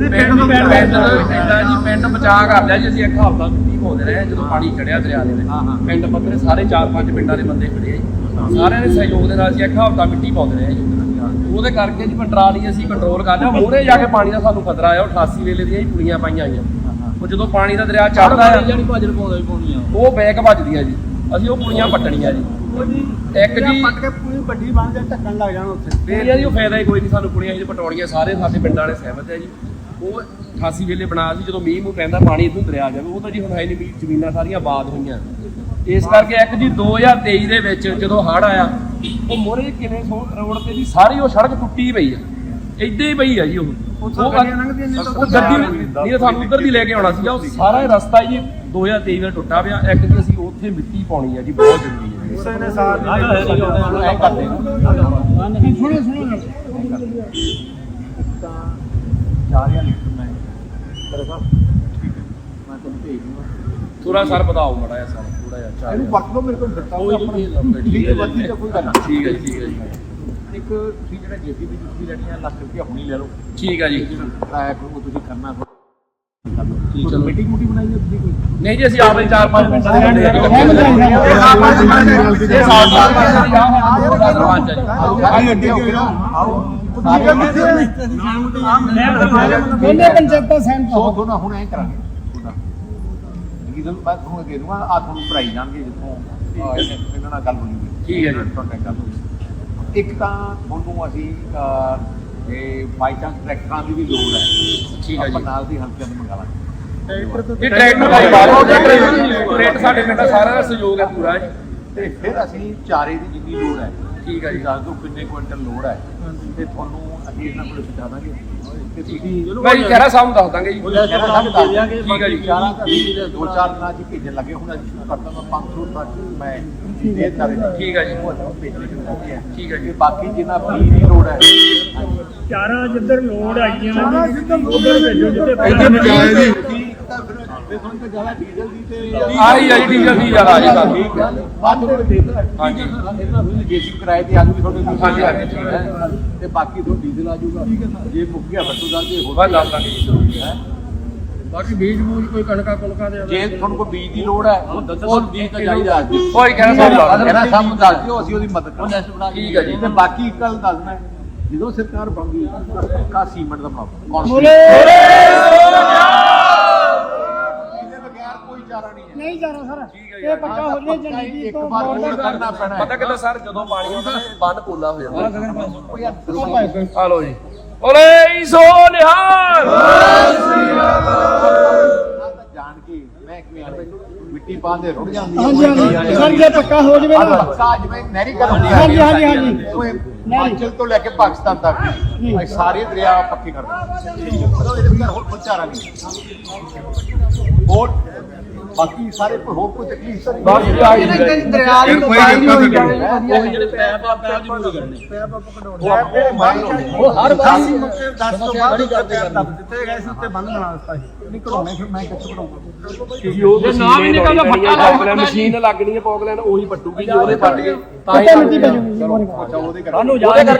ਪਿੰਡ ਪਿੰਡ ਪਿੰਡ ਜੀ ਪਿੰਡ ਬਚਾ ਕਰ ਲਿਆ ਜੀ ਅਸੀਂ ਇੱਕ ਹਫ਼ਤਾ ਮਿੱਟੀ ਪਾਉਂਦੇ ਰਹੇ ਜਦੋਂ ਪਾਣੀ ਚੜਿਆ ਦਰਿਆ ਦੇ ਵਿੱਚ। ਪਿੰਡ ਪੱਧਰੇ ਸਾਰੇ ਚਾਰ ਪੰਜ ਪਿੰਡਾਂ ਦੇ ਬੰਦੇ ਖੜੇ ਆ ਜੀ। ਸਾਰਿਆਂ ਦੇ ਸਹਿਯੋਗ ਦੇ ਨਾਲ ਅਸੀਂ ਇੱਕ ਹਫ਼ਤਾ ਮਿੱਟੀ ਪਾਉਂਦੇ ਰਹੇ ਜੀ। ਉਹਦੇ ਕਰਕੇ ਜੀ ਕੰਟਰੋਲ ਅਸੀਂ ਕੰਟਰੋਲ ਕਰ ਲਿਆ। ਮੋਹਰੇ ਜਾ ਕੇ ਪਾਣੀ ਦਾ ਸਾਨੂੰ ਖਤਰਾ ਆ ਉਹ 88 ਵੇਲੇ ਦੀਆਂ ਹੀ ਪੁਲੀਆਂ ਪਾਈਆਂ ਆਈਆਂ। ਉਹ ਜਦੋਂ ਪਾਣੀ ਦਾ ਦਰਿਆ ਚੜਦਾ ਆ ਜਿਹੜੀ ਭਾਜਲ ਪਾਉਂਦਾ ਹੀ ਪਾਉਣੀ ਆ। ਉਹ ਬੈਕ ਵੱਜਦੀਆਂ ਜੀ। ਅਸੀਂ ਉਹ ਪੁਲੀਆਂ ਪੱਟਣੀਆਂ ਜੀ। ਇੱਕ ਜੀ ਪੱਟ ਕੇ ਪੂਰੀ ਵੱਡੀ ਬਣ ਜਾ ਢੱਕਣ ਲੱਗ ਜਾਣਾ ਉੱਥੇ। ਪੁਲੀਆਂ ਦੀ ਉਹ ਫਾਇਦਾ ਹੀ ਕੋਈ ਨਹੀਂ ਸਾਨੂੰ ਪੁਲੀਆਂ ਜੀ ਪਟੌੜੀਆਂ ਸਾਰੇ ਸਾਡੇ ਪਿੰਡਾਂ ਵਾਲੇ ਸਹਿਮਤ ਹੈ ਜੀ। ਉਹ 88 ਵੇਲੇ ਬਣਾ ਸੀ ਜਦੋਂ ਮੀਂਹ ਮੂੰਹ ਪੈਂਦਾ ਪਾਣੀ ਇਦੋਂ ਦਰਿਆ ਜਾਵੇ। ਉਹ ਤਾਂ ਜੀ ਹੁਣ ਹੈ ਨਹੀਂ ਵੀ ਜ਼ਮੀਨਾਂ ਸਾਰੀਆਂ ਆਬਾਦ ਹੋਈਆਂ। ਇਸ ਕਰਕੇ ਇੱਕ ਜੀ 2023 ਦੇ ਵਿੱਚ ਜਦੋਂ ਹੜ੍ਹ ਆਇਆ ਉਹ ਮੋਰੇ ਕਿਨੇ ਰੋਡ ਤੇ ਜੀ ਸਾਰੀ ਉਹ ਸੜਕ ਟੁੱਟੀ ਪਈ ਆ। ਏਦਾਂ ਹੀ ਪਈ ਆ ਜੀ ਉਹ। ਉਹ ਗੱਡੀ ਨਹੀਂ ਸਾਨੂੰ ਉੱਧਰ ਦੀ ਲੈ ਕੇ ਆਉਣਾ ਸੀਗਾ। ਉਹ ਸਾਰਾ ਹੀ ਰਸਤਾ ਜੀ 2023 ਵਿੱਚ ਟੁੱਟਾ ਪਿਆ। ਇੱਕ ਜੀ ਅਸੀਂ ਉੱਥੇ ਮਿੱਟੀ ਪਾਉਣੀ ਆ ਜੀ ਬਹੁਤ ਜ਼ਰੂਰੀ ਹੈ ਕਿਸੇ ਨੇ ਆ। ਸੁਣੋ ਸੁਣੋ। ਤਾਂ 4000 ਲੀਟਰ ਮੈਂ। ਤੇਰੇ ਸਾਹਿਬ ਮੈਂ ਤੁਹਾਨੂੰ ਭੇਜ ਦੂੰਗਾ। ਥੋੜਾ ਸਰ ਵਧਾਓ ਮੜਾ ਜਿਹਾ ਸਰ ਥੋੜਾ ਜਿਹਾ ਚਾਰ ਇਹਨੂੰ ਵਰਤ ਲਓ ਮੇਰੇ ਕੋਲ ਦਿੱਤਾ ਹੋਇਆ ਆਪਣਾ। ਠੀਕ ਹੈ ਵੱਧੀ ਤਾਂ ਕੋਈ ਗੱਲ ਨਹੀਂ। ਠੀਕ ਹੈ ਜੀ, ਠੀਕ ਹੈ ਜੀ। ਇੱਕ ਤੁਸੀਂ ਜਿਹੜਾ ਜੇਪੀਬੀ ਤੁਸੀਂ ਲੈਣੀ ਆ ਲੱਖ ਰੁਪਏ ਹੁਣੀ ਲੈ ਲਓ। ਠੀਕ ਹੈ ਜੀ। ਕਿਰਾਇਆ ਕੋਈ ਤੁਸੀਂ ਕਰਨਾ ਕਰ ਲਓ ਠੀਕ ਚਲੋ ਮੀਟਿੰਗ ਮੂਟੀ ਬਣਾਈ ਹੈ ਤੁਸੀਂ ਕੋਈ? ਨਹੀਂ ਜੀ ਅਸੀਂ ਆਪਣੇ ਚਾਰ ਪੰਜ ਮਿੰਟ ਦੇ ਰਹਿੰਦੇ ਇਹ ਸਾਲ ਸਾਲ ਦਾ ਸਰਪੰਚ ਹੈ। ਜੀ। ਆਓ ਅੱਗੇ ਹੋ ਆਓ। ਦੋਨੇ ਪੰਚਾਇਤਾਂ ਸਹਿਮਤ ਸੋ ਦੋਨਾ ਹੁਣ ਐਂ ਕਰਾਂਗੇ ਤੁਹਾਡਾ। ਜਦੋਂ ਮੈਂ ਤੁਹਾਨੂੰ ਦੇ ਦੂੰਗਾ ਆ ਤੁਹਾਨੂੰ ਭਰਾਈ ਜਾਣਗੇ ਜਿੱਥੋਂ ਅਹ, ਇਹਨਾਂ ਨਾਲ ਗੱਲ ਹੋਈ ਹੋਈ ਠੀਕ ਹੈ ਜੀ। ਕੰਟੈਕਟ ਕਰ ਲਓ ਇੱਕ ਤਾਂ ਤੁਹਾਨੂੰ ਅਸੀਂ ਅਹ, ਇਹ ਬਾਈ ਚਾਂਸ ਟਰੈਕਟਰਾਂ ਦੀ ਵੀ ਲੋੜ ਹੈ। ਠੀਕ ਹੈ ਜੀ। ਆਪਾਂ ਨਾਲ ਦੀ ਹਲਕੇ ਨੂੰ ਮੰਗਾ ਲਾਂਗੇ। ਇਹ ਟਰੈਕਟਰ ਦਾ ਬਾਹਰੋਂ ਟਰੈਕਟਰ ਰੇਟ ਸਾਡੇ ਪਿੰਡ ਦਾ ਸਾਰਾ ਦਾ ਸਹਿਯੋਗ ਹੈ ਪੂਰਾ ਜੀ। ਤੇ ਫਿਰ ਅਸੀਂ ਚਾਰੇ ਦੀ ਜਿੰਨੀ ਲੋੜ ਹੈ ਠੀਕ ਹੈ ਜੀ। ਦੱਸ ਦਿਓ ਕਿੰਨੇ ਕੁਇੰਟਲ ਲੋੜ ਹੈ। ਤੇ ਤੁਹਾਨੂੰ ਅਸੀਂ ਇਹਨਾਂ ਕੋਲ ਪਹੁੰਚਾ ਦਾਂਗੇ। ਤੇ ਤੁਸੀਂ ਮੈਂ ਜੀ ਖਹਿਰਾ ਸਾਹਿਬ ਨੂੰ ਦੱਸ ਦਾਂਗੇ ਜੀ। ਦੱਸ ਦਿਆਂਗੇ ਠੀਕ ਹੈ ਜੀ। ਚਾਰਾਂ ਦਾ ਅਸੀਂ ਦੋ ਚਾਰ ਦਿਨਾਂ ਚ ਭੇਜਣ ਲੱਗੇ ਹੁਣ। ਅਸੀਂ ਸ਼ੁਰੂ ਕਰਤਾ ਮੈਂ 500 ਤੱਕ ਮੈਂ ਦੇ ਤਾਰੇ ਠੀਕ ਹੈ ਜੀ। ਠੀਕ ਹੈ ਜੀ। ਬਾਕੀ ਜਿੰਨਾ ਬੀ ਦੀ ਲੋੜ ਹੈ। ਚਾਰਾਂ ਜਿੱਧਰ ਲੋੜ ਆਈਆਂ ਨੇ ਉਧਰ ਭੇਜੋ ਜਿੱਥੇ ਬਚਾਏ ਜੀ। ਠੀਕ ਤਾਂ ਫਿਰ ਫਿਰ ਤੁਹਾਨੂੰ ਤਾਂ ਜ਼ਿਆਦਾ ਡੀਜ਼ਲ ਦੀ ਤੇ ਆਹੀ ਆ ਜੀ ਡੀਜ਼ਲ ਦੀ ਜ਼ਿਆਦਾ ਆ ਜੀ ਸਾਨੂੰ। ਠੀਕ ਹੈ ਬਾਅਦ ਵਿੱਚ ਦੇ ਦਿੱਤਾ ਹਾਂਜੀ। ਇਹਨਾਂ ਨੂੰ ਜੇਸੀ ਕਿਰਾਏ ਤੇ ਆ ਜੂਗੀ ਤੁਹਾਡੇ ਕੋਲ ਹਾਂਜੀ, ਹਾਂਜੀ, ਠੀਕ ਹੈ। ਹੈਂ? ਤੇ ਬਾਕੀ ਤੋਂ ਡੀਜ਼ਲ ਆ ਜਾਊਗਾ ਜੇ ਮੁੱਕ ਗਿਆ ਫਿਰ ਤੋਂ ਦੱਸ ਦੇ ਹੋਰ ਬਸ ਦੱਸ ਦਾਂਗੇ ਜੀ ਹੈਂ? ਬਾਕੀ ਬੀਜ ਬੂਜ ਕੋਈ ਕਣਕਾ ਕੁਣਕਾ ਦੇ ਜੇ ਤੁਹਾਨੂੰ ਕੋਈ ਬੀਜ ਦੀ ਲੋੜ ਹੈ ਉਹ ਬੀਜ ਤਾਂ ਚਾਹੀਦਾ ਅੱਜ ਕੋਈ ਖਹਿਰਾ ਸਾਹਿਬ ਦੱਸ ਕਹਿੰਦਾ ਸਭ ਨੂੰ ਦੱਸ ਦਿਓ ਅਸੀਂ ਉਹਦੀ ਮਦਦ ਕਰਾਂਗੇ ਠੀਕ ਹੈ ਜੀ। ਤੇ ਬਾਕੀ ਇੱਕ ਗੱਲ ਦੱਸਣਾ ਹੈ, ਜਦੋਂ ਸਰਕਾਰ ਬਣ ਗਈ ਪੱਕਾ ਸੀਮੈਂਟ ਦਾ ਬੋਲੇ ਇਹਦੇ ਬਗੈਰ ਕੋਈ ਚਾਰਾ ਨਹੀਂ ਹੈ ਜਾਣਾ ਸਰ? ਠੀਕ ਹੈ। ਇਹ ਪੱਕਾ ਹੋ ਜੇ ਜੰਡੀ ਇੱਕ ਤੋਂ ਵਾਰ ਮੋੜ ਹੋਰ ਤੱਕ ਕਰਨਾ ਪੈਣਾ ਹੈ। ਪਤਾ ਕਿੱਦਾਂ ਸਰ ਜਦੋਂ ਪਾਣੀ ਆਉਂਦਾ ਬੰਨ ਪੋਲਾ ਹੋ ਜਾਂਦਾ। ਉਹ ਯਾਰ ਦੱਸੋ। ਆ ਲੋ ਜੀ। ਓਲੇ ਸੋ ਨਿਹਾਲ। ਜਾਣ ਕੇ ਮੈਂ ਮਿੱਟੀ ਪਾਉਂਦੇ ਰੁੜ ਜਾਂਦੀ ਹੈ ਹਾਂਜੀ ਸਰ ਜੇ ਪੱਕਾ ਹੋ ਜਵੇ ਨਾ। ਪੱਕਾ ਜਿਵੇਂ ਨਹਿਰੀ ਕਰ ਹੁੰਦੀ ਹਾਂਜੀ, ਹਾਂਜੀ, ਹਾਂਜੀ। ਹਿਮਾਚਲ ਤੋਂ ਲੈ ਕੇ ਪਾਕਿਸਤਾਨ ਤੱਕ। ਸਾਰੇ ਦਰਿਆ ਪੱਕੇ ਕਰ ਦਿੰਦੇ ਇਹਦੇ ਹੋਰ ਹੋਰ ਬਾਕੀ ਸਾਰੇ ਕੋਈ ਹੋਰ ਕੋਈ ਤਕਲੀਫ ਤਾਂ ਨਹੀਂ ਬਾਕੀ। ਦਰਿਆ ਦੀ ਹੋਈ। ਨਹੀਂ। ਜਾਵੇ ਉਹੀ ਜਿਹੜੇ ਪੈਪ ਆ ਪੈਪ ਜ਼ਰੂਰ ਕਰਨੇ ਉਹ ਹਰ ਵਾਰ 10 ਤੋਂ ਬਾਅਦ ਪੈਰ ਦੱਬ ਦਿੱਤੇ ਗਏ ਸੀ ਉੱਤੇ ਬੰਦ ਬਣਾ ਦਿੱਤਾ ਸੀ। ਨਹੀਂ ਕਢਾਉਣੇ ਫਿਰ ਮੈਂ ਕਿੱਥੇ ਕਢਾਉਂਗਾ ਜੀ ਉਹ ਜੇ ਨਾ ਵੀ ਨਿਕਲਦਾ ਫੱਟਾ ਲੱਗਣਾ ਮਸ਼ੀਨ ਲੱਗਣੀ ਹੈ ਪੌਗਲੈਂਡ ਉਹੀ ਪੱਟੂਗੀ ਜੀ ਉਹਦੇ ਪੱਟ ਕੇ। ਤਾਂ ਹੀ ਮਿੱਟੀ ਪੈ ਜੂਗੀ ਅੱਛਾ ਉਹਦੇ ਕਰ ਉਹਦੇ ਕਰਕੇ